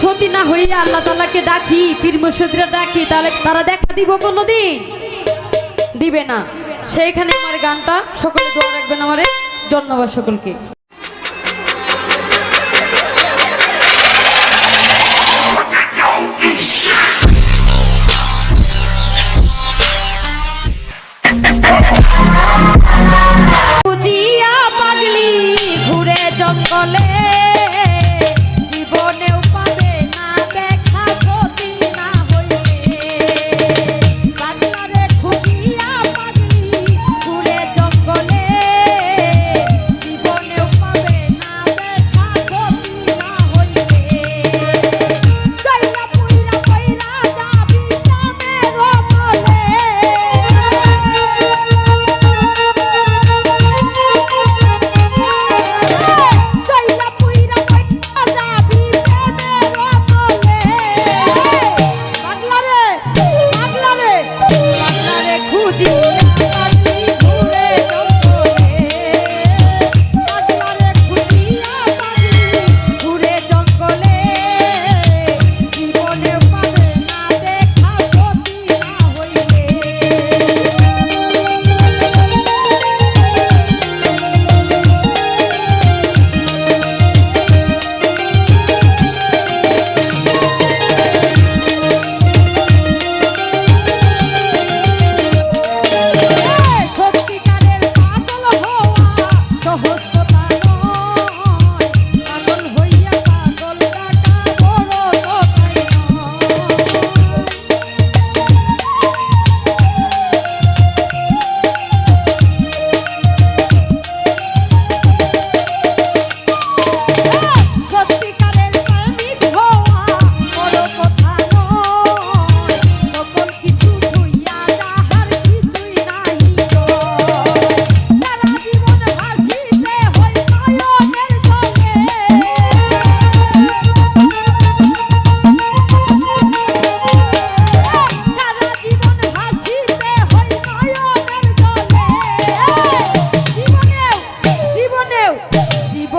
সতী না হইয়া আল্লাহ তালাকে ডাকি, পীর মুর্শিদরা ডাকি, তাহলে তারা দেখা দিব কোনোদিন? দিবে না। সেইখানে আমার গানটা, সকলে দোয়া রাখবেন আমার, ধন্যবাদ সকলকে।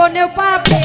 জীবনে পাবে?